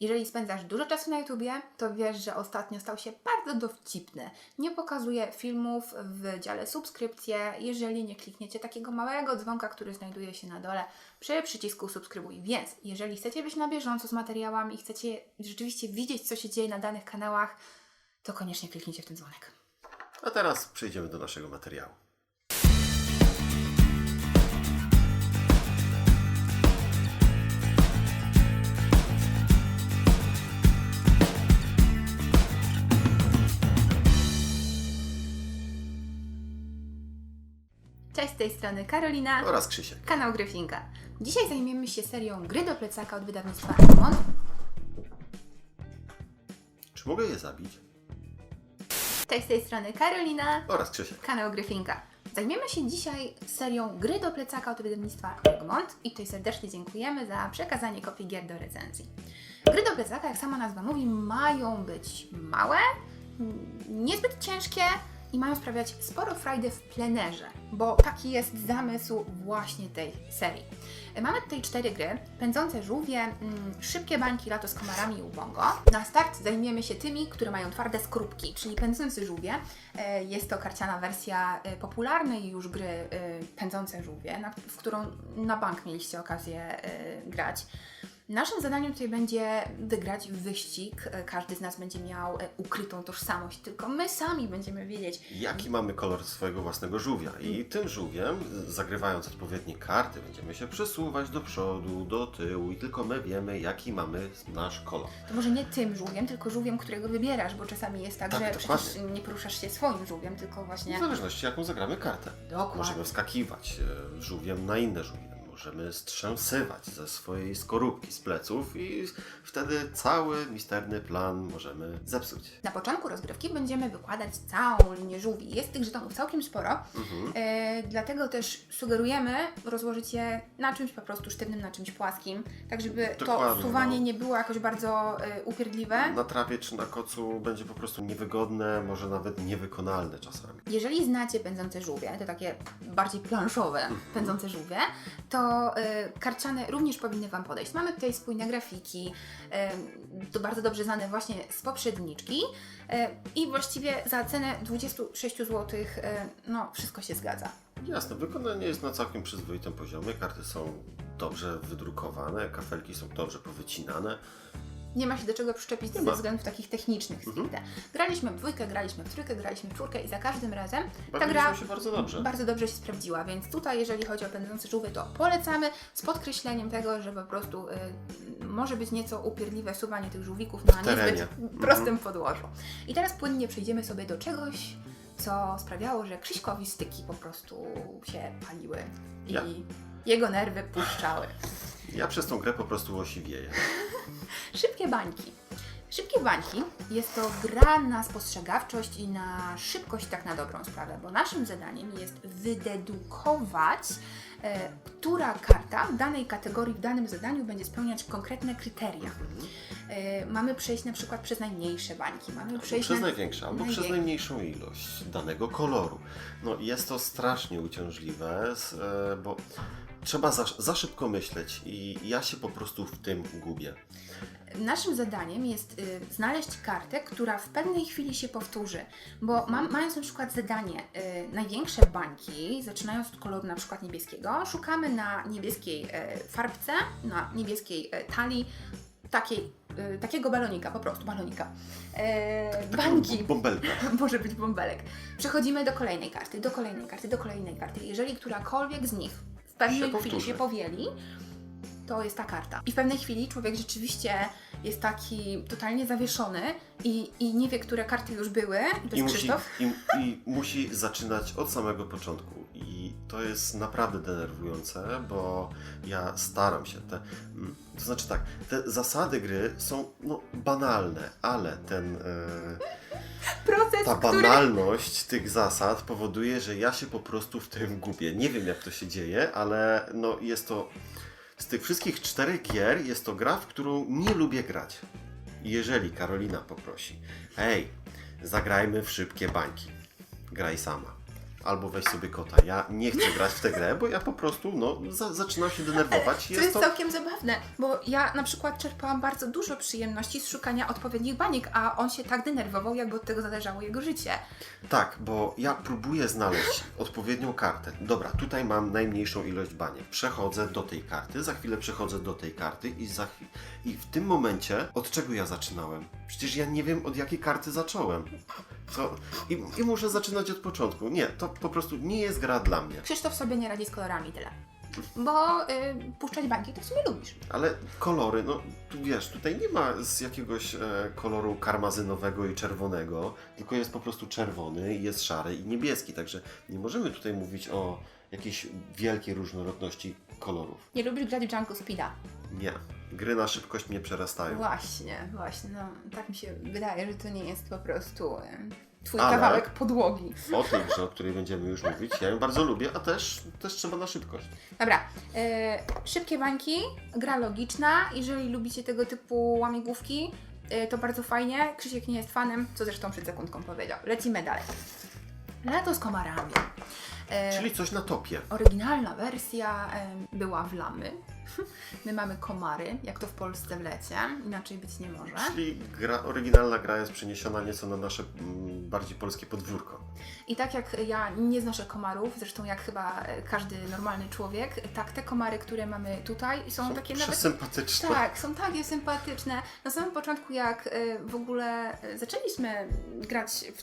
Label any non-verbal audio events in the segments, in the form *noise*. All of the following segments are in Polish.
Jeżeli spędzasz dużo czasu na YouTubie, to wiesz, że ostatnio stał się bardzo dowcipny. Nie pokazuje filmów w dziale subskrypcje, jeżeli nie klikniecie takiego małego dzwonka, który znajduje się na dole przy przycisku subskrybuj. Więc jeżeli chcecie być na bieżąco z materiałami i chcecie rzeczywiście widzieć, co się dzieje na danych kanałach, to koniecznie kliknijcie w ten dzwonek. A teraz przejdziemy do naszego materiału. Tej strony Karolina. Oraz Krzysiek. Kanał Gryfinka. Dzisiaj zajmiemy się serią Gry do plecaka od wydawnictwa Egmont. Czy mogę je zabić? Cześć, z tej strony Karolina. Oraz Krzysiek. Kanał Gryfinka. Zajmiemy się dzisiaj serią Gry do plecaka od wydawnictwa Egmont i tutaj serdecznie dziękujemy za przekazanie kopii gier do recenzji. Gry do plecaka, jak sama nazwa mówi, mają być małe, niezbyt ciężkie i mają sprawiać sporo frajdy w plenerze, bo taki jest zamysł właśnie tej serii. Mamy tutaj cztery gry, pędzące żółwie, mm, szybkie bańki, lato z komarami i ubongo. Na start zajmiemy się tymi, które mają twarde skorupki, czyli pędzące żółwie. E, Jest to karciana wersja e, popularnej już gry e, Pędzące żółwie, w którą na bank mieliście okazję grać. Naszym zadaniem tutaj będzie wygrać wyścig. E, Każdy z nas będzie miał e, ukrytą tożsamość, tylko my sami będziemy wiedzieć, Jaki mamy kolor swojego własnego żółwia? I tym żółwiem, zagrywając odpowiednie karty, będziemy się przesuwać do przodu, do tyłu i tylko my wiemy, jaki mamy nasz kolor. To może nie tym żółwiem, tylko żółwiem, którego wybierasz, bo czasami jest tak, Tak, że dokładnie. przecież nie poruszasz się swoim żółwiem, tylko właśnie. W zależności jaką zagramy kartę. Dokładnie. Możemy wskakiwać e, żółwiem na inne żółwie. Możemy strzęsywać ze swojej skorupki, z pleców i wtedy cały misterny plan możemy zepsuć. Na początku rozgrywki będziemy wykładać całą linię żółwi. Jest tych żetonów całkiem sporo, Mhm. e, dlatego też sugerujemy rozłożyć je na czymś po prostu sztywnym, na czymś płaskim, tak żeby to Dokładnie, suwanie no. nie było jakoś bardzo e, upierdliwe. Na trawie czy na kocu będzie po prostu niewygodne, może nawet niewykonalne czasami. Jeżeli znacie pędzące żółwie, to takie bardziej planszowe Mhm. pędzące żółwie, to y, karciane również powinny Wam podejść. Mamy tutaj spójne grafiki, y, to bardzo dobrze znane właśnie z poprzedniczki y, i właściwie za cenę 26 zł y, no wszystko się zgadza. Jasne, wykonanie jest na całkiem przyzwoitym poziomie, karty są dobrze wydrukowane, kafelki są dobrze powycinane. Nie ma się do czego przyczepić ze względów takich technicznych Mhm. stricte. Graliśmy w dwójkę, graliśmy w trójkę, graliśmy w czwórkę i za każdym razem ta gra się bardzo dobrze. bardzo dobrze się sprawdziła, więc tutaj jeżeli chodzi o pędzące żółwie, to polecamy z podkreśleniem tego, że po prostu y, może być nieco upierdliwe suwanie tych żółwików na niezbyt Mhm. prostym podłożu. I teraz płynnie przejdziemy sobie do czegoś, co sprawiało, że Krzyśkowi styki po prostu się paliły i Ja. jego nerwy puszczały. Ja przez tą grę po prostu osiwieję. *laughs* Szybkie bańki. Szybkie bańki jest to gra na spostrzegawczość i na szybkość, tak na dobrą sprawę, bo naszym zadaniem jest wydedukować, e, która karta w danej kategorii, w danym zadaniu będzie spełniać konkretne kryteria. E, mamy przejść na przykład przez najmniejsze bańki, mamy przejść Przez na... największą albo najwię- przez najmniejszą ilość danego koloru. No jest to strasznie uciążliwe, s- e, bo trzeba za, za szybko myśleć i ja się po prostu w tym gubię. Naszym zadaniem jest y, znaleźć kartę, która w pewnej chwili się powtórzy, bo mam, mając na przykład zadanie y, największe bańki, zaczynając od koloru na przykład niebieskiego, szukamy na niebieskiej y, farbce, na niebieskiej y, talii takiej, y, takiego balonika, po prostu balonika. Y, bańki, Bąbelka. *laughs* może być bąbelek. Przechodzimy do kolejnej karty, do kolejnej karty, do kolejnej karty. Jeżeli którakolwiek z nich pewnej Się chwili powtórzy. się powieli, to jest ta karta. I w pewnej chwili człowiek rzeczywiście jest taki totalnie zawieszony i, i nie wie, które karty już były. I to I jest musi, Krzysztof. i, I musi zaczynać od samego początku. I to jest naprawdę denerwujące, bo ja staram się. Te, mm, to znaczy tak, te zasady gry są no, banalne, ale ten. E, Proces, Ta który... banalność tych zasad powoduje, że ja się po prostu w tym gubię. Nie wiem jak to się dzieje, ale no jest to. Z tych wszystkich czterech gier jest to gra, w którą nie lubię grać. Jeżeli Karolina poprosi, hej, zagrajmy w szybkie bańki, graj sama. Albo weź sobie kota. Ja nie chcę grać w tę grę, bo ja po prostu no, za, zaczynam się denerwować. To jest całkiem zabawne, bo ja na przykład czerpałam bardzo dużo przyjemności z szukania odpowiednich baniek, a on się tak denerwował, jakby od tego zależało jego życie. Tak, bo ja próbuję znaleźć odpowiednią kartę. Dobra, tutaj mam najmniejszą ilość baniek. Przechodzę do tej karty, za chwilę przechodzę do tej karty i, za i w tym momencie od czego ja zaczynałem? Przecież ja nie wiem od jakiej karty zacząłem. Co? I, I muszę zaczynać od początku. Nie, to po prostu nie jest gra dla mnie. Krzysztof sobie nie radzi z kolorami tyle. *laughs* Bo y, puszczać bańki to w sumie lubisz. Ale kolory, no tu wiesz, tutaj nie ma z jakiegoś e, koloru karmazynowego i czerwonego, tylko jest po prostu czerwony, jest szary i niebieski, także nie możemy tutaj mówić o jakiejś wielkiej różnorodności kolorów. Nie lubisz grać w Jungle Speeda. Nie. Gry na szybkość mnie przerastają. Właśnie, właśnie. No, tak mi się wydaje, że to nie jest po prostu twój Ale- kawałek podłogi. O tej grze, o *laughs* której będziemy już mówić, ja ją bardzo lubię, a też, też trzeba na szybkość. Dobra, e, szybkie bańki, gra logiczna. Jeżeli lubicie tego typu łamigłówki, e, to bardzo fajnie. Krzysiek nie jest fanem, co zresztą przed sekundką powiedział. Lecimy dalej. Lato z komarami. E, Czyli coś na topie. Oryginalna wersja e, była w lamy. *laughs* My mamy komary, jak to w Polsce w lecie, inaczej być nie może. Czyli gra, oryginalna gra jest przeniesiona nieco na nasze mm, bardziej polskie podwórko. I tak jak ja nie znoszę komarów, zresztą jak chyba e, każdy normalny człowiek, tak te komary, które mamy tutaj są, Są takie nawet przesympatyczne. Tak, są takie sympatyczne. Na samym początku, jak y, w ogóle zaczęliśmy grać w,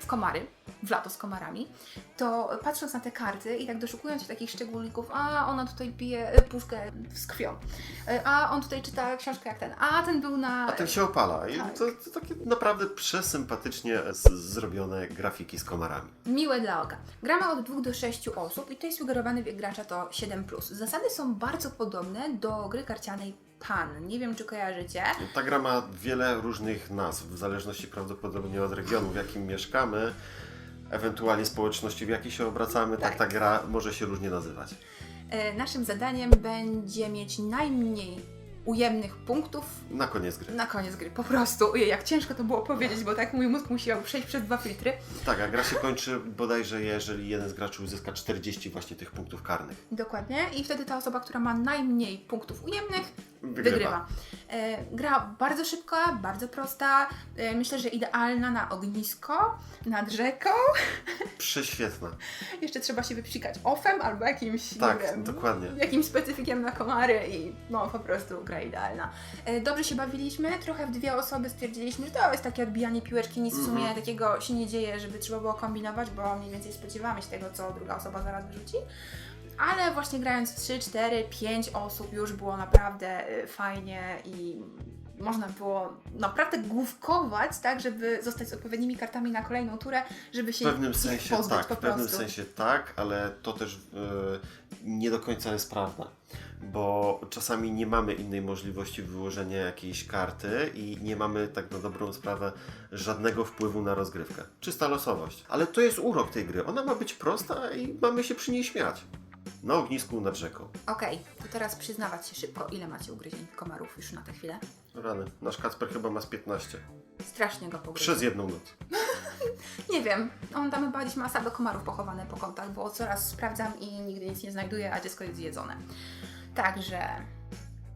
w komary, w lato z komarami, to patrząc na te karty i tak doszukując się takich szczególników, a ona tutaj pije y, puszkę z krwią, y, a on tutaj czyta książkę jak ten, a ten był na... A ten się opala. I Tak. to, to takie naprawdę przesympatycznie zrobione grafiki z komarami. Miłe dla oka. Gramy od 2 do 6 osób i tutaj sugerowany wiek gracza to 7+. Zasady są bardzo podobne do gry karcianej Pan. Nie wiem, czy kojarzycie. Ta gra ma wiele różnych nazw, w zależności prawdopodobnie od regionu, w jakim mieszkamy, ewentualnie społeczności, w jakiej się obracamy, tak, Tak. ta gra może się różnie nazywać. E, Naszym zadaniem będzie mieć najmniej ujemnych punktów Na koniec gry. na koniec gry. Po prostu. Ojej, jak ciężko to było powiedzieć, bo tak mój mózg musiał przejść przez dwa filtry. Tak, a gra się kończy bodajże, jeżeli jeden z graczy uzyska 40 właśnie tych punktów karnych. Dokładnie. I wtedy ta osoba, która ma najmniej punktów ujemnych, Wygrywa. wygrywa. E, gra bardzo szybka, bardzo prosta. E, myślę, że idealna na ognisko, nad rzeką. *laughs* Prześwietna. Jeszcze trzeba się wypsikać ofem albo jakimś, Tak, wiem, dokładnie. jakimś specyfikiem na komary i no po prostu gra idealna. E, Dobrze się bawiliśmy, trochę w dwie osoby stwierdziliśmy, że to jest takie odbijanie piłeczki, nic w sumie Mhm. takiego się nie dzieje, żeby trzeba było kombinować, bo mniej więcej spodziewamy się tego, co druga osoba zaraz wyrzuci. Ale właśnie grając w 3, 4, 5 osób już było naprawdę e, fajnie i można było naprawdę główkować, tak, żeby zostać z odpowiednimi kartami na kolejną turę, żeby W się pewnym ich sensie pozbyć tak, po w pewnym prostu. sensie tak, ale to też e, nie do końca jest prawda. Bo czasami nie mamy innej możliwości wyłożenia jakiejś karty i nie mamy tak na dobrą sprawę żadnego wpływu na rozgrywkę. Czysta losowość. Ale to jest urok tej gry. Ona ma być prosta i mamy się przy niej śmiać. Na ognisku nad rzeką. Okej, to teraz przyznawać się szybko, ile macie ugryzień komarów już na tę chwilę? Rany. Nasz Kacper chyba ma z 15. Strasznie go pogryzł. Przez jedną noc. *laughs* Nie wiem, on tam chyba gdzieś ma same komarów pochowane po kątach, bo coraz sprawdzam i nigdy nic nie znajduję, a dziecko jest zjedzone. Także...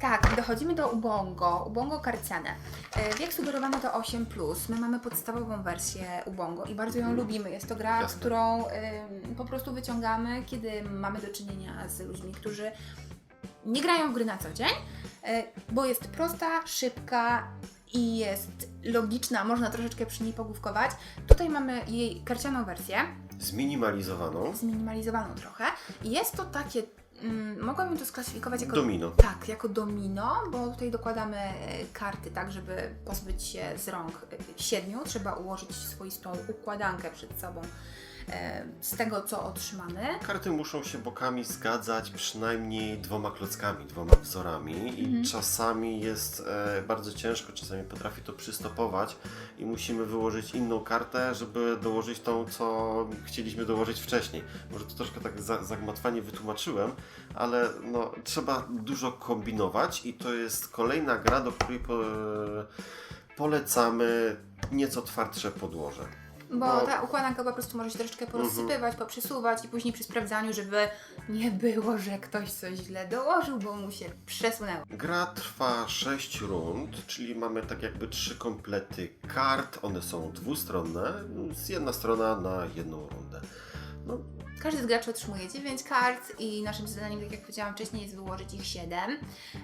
Tak, dochodzimy do Ubongo, Ubongo karciane. E, Wiek sugerowany to 8+, my mamy podstawową wersję Ubongo i bardzo ją Mhm. lubimy. Jest to gra, Jasne. którą ym, po prostu wyciągamy, kiedy mamy do czynienia z ludźmi, którzy nie grają w gry na co dzień, e, bo jest prosta, szybka i jest logiczna, można troszeczkę przy niej pogłówkować. Tutaj mamy jej karcianą wersję, Zminimalizowaną. zminimalizowaną trochę. Jest to takie, mogłabym to sklasyfikować jako... Domino. Tak, jako domino, bo tutaj dokładamy e, karty tak, żeby pozbyć się z rąk e, siedmiu. Trzeba ułożyć swoistą układankę przed sobą z tego, co otrzymamy. Karty muszą się bokami zgadzać przynajmniej dwoma klockami, dwoma wzorami i Mhm. czasami jest e, bardzo ciężko, czasami potrafi to przystopować i musimy wyłożyć inną kartę, żeby dołożyć tą, co chcieliśmy dołożyć wcześniej. Może to troszkę tak za, zagmatwanie wytłumaczyłem, ale no, trzeba dużo kombinować i to jest kolejna gra, do której po, polecamy nieco twardsze podłoże. Bo No. ta układanka po prostu może się troszeczkę porozsypywać, poprzesuwać i później przy sprawdzaniu, żeby nie było, że ktoś coś źle dołożył, bo mu się przesunęło. Gra trwa 6 rund, czyli mamy tak jakby trzy komplety kart. One są dwustronne, z jedna strona na jedną rundę. No, Każdy z graczy otrzymuje 9 kart i naszym zadaniem, tak jak powiedziałam wcześniej, jest wyłożyć ich 7.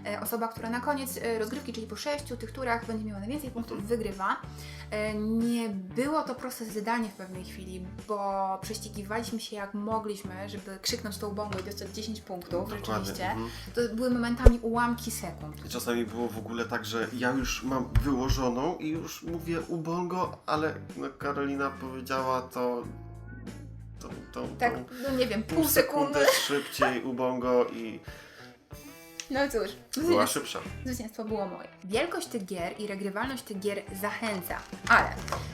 E, Osoba, która na koniec e, rozgrywki, czyli po 6 tych turach będzie miała najwięcej punktów, wygrywa. E, Nie było to proste zadanie w pewnej chwili, bo prześcigiwaliśmy się jak mogliśmy, żeby krzyknąć tą bombę i dostać 10 punktów, rzeczywiście. mhm. To były momentami ułamki sekund. Czasami było w ogóle tak, że ja już mam wyłożoną i już mówię ubongo, ale no Karolina powiedziała to. Tą, tą, Tak, tą no nie wiem, pół sekundy. szybciej ubongo i No cóż, była szybsza. Zwycięstwo było moje. Wielkość tych gier i regrywalność tych gier zachęca, ale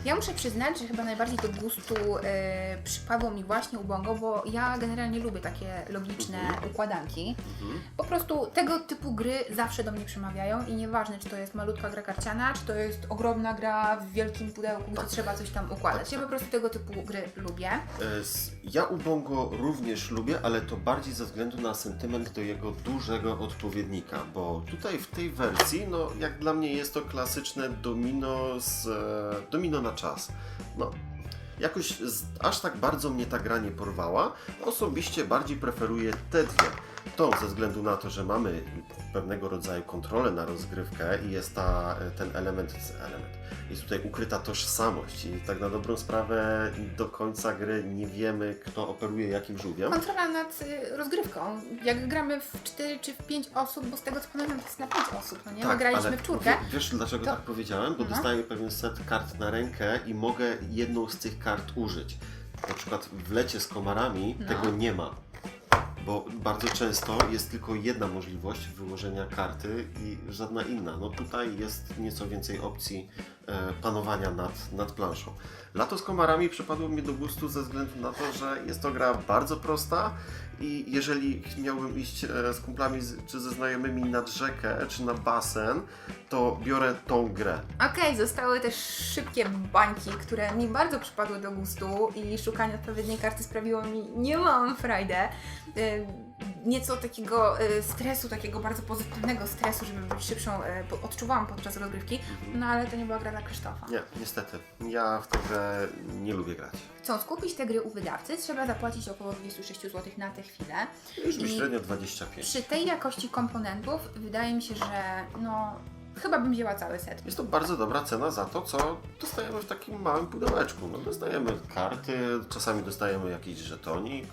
ja muszę przyznać, że chyba najbardziej do gustu e, przypadło mi właśnie Ubongo, bo ja generalnie lubię takie logiczne układanki. Mhm. Po prostu tego typu gry zawsze do mnie przemawiają i nieważne, czy to jest malutka gra karciana, czy to jest ogromna gra w wielkim pudełku, gdzie Tak. trzeba coś tam układać. Ja po prostu tego typu gry lubię. E, s- Ja Ubongo również lubię, ale to bardziej ze względu na sentyment do jego dużego odpowiednika, bo tutaj w tej wersji, no jak dla mnie jest to klasyczne domino z e, domino na czas. No, jakoś z, aż tak bardzo mnie ta gra nie porwała. Osobiście bardziej preferuję te dwie. To ze względu na to, że mamy pewnego rodzaju kontrolę na rozgrywkę i jest ta, ten element, element, jest tutaj ukryta tożsamość i tak na dobrą sprawę do końca gry nie wiemy, kto operuje jakim żółwiem. Kontrola nad y, rozgrywką. Jak gramy w 4 czy w 5 osób, bo z tego co pamiętam to jest na 5 osób, no nie? My graliśmy Tak, ale w czwórkę. wie- Wiesz dlaczego To- tak powiedziałem? Bo No. dostaję pewien set kart na rękę i mogę jedną z tych kart użyć. Na przykład w lecie z komarami No. tego nie ma. Bo bardzo często jest tylko jedna możliwość wyłożenia karty i żadna inna. No tutaj jest nieco więcej opcji panowania nad, nad planszą. Lato z komarami przypadło mi do gustu ze względu na to, że jest to gra bardzo prosta i jeżeli miałbym iść e, z kumplami czy ze znajomymi nad rzekę czy na basen, to biorę tą grę. Okej, zostały też szybkie bańki, które mi bardzo przypadły do gustu i szukanie odpowiedniej karty sprawiło mi niemałą frajdę. Nieco takiego y, stresu, takiego bardzo pozytywnego stresu, żeby być szybszą, y, odczuwałam podczas rozgrywki, no ale to nie była gra dla Krzysztofa. Nie, niestety. Ja w tę grę nie lubię grać. Chcąc kupić te gry u wydawcy, trzeba zapłacić około 26 zł na tę chwilę. Już mi I- średnio 25. Przy tej jakości komponentów wydaje mi się, że no chyba bym wzięła cały set. Jest to bardzo dobra cena za to, co dostajemy w takim małym pudełeczku. No, dostajemy karty, czasami dostajemy jakiś żetonik.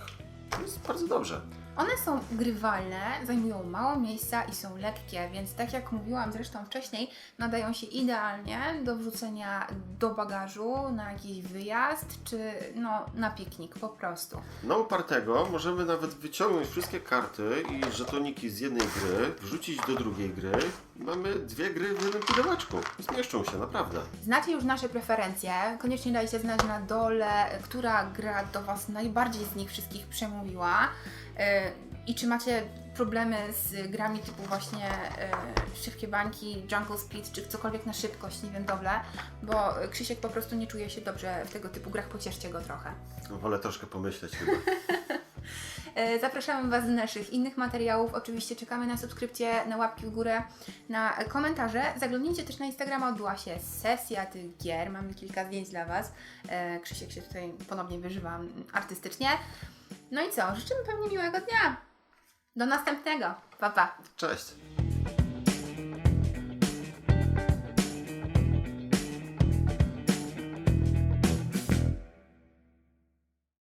Jest bardzo dobrze. One są grywalne, zajmują mało miejsca i są lekkie, więc tak jak mówiłam zresztą wcześniej, nadają się idealnie do wrzucenia do bagażu na jakiś wyjazd czy no, na piknik po prostu. Na upartego możemy nawet wyciągnąć wszystkie karty i żetoniki z jednej gry, wrzucić do drugiej gry mamy dwie gry w jednym pudełeczku. Zmieszczą się, naprawdę. Znacie już nasze preferencje, koniecznie dajcie znać na dole, która gra do Was najbardziej z nich wszystkich przemówiła yy, i czy macie problemy z grami typu właśnie yy, Szybkie Bańki, Jungle Speed, czy cokolwiek na szybkość, nie wiem, doble, bo Krzysiek po prostu nie czuje się dobrze w tego typu grach, pocieszcie go trochę. Wolę troszkę pomyśleć chyba. *laughs* E, Zapraszamy Was do naszych innych materiałów. Oczywiście czekamy na subskrypcję, na łapki w górę, na komentarze. Zaglądnijcie też na Instagrama, odbyła się sesja tych gier. Mamy kilka zdjęć dla Was. E, Krzysiek się tutaj ponownie wyżywa artystycznie. No i co? Życzymy pewnie miłego dnia. Do następnego. Pa, pa. Cześć!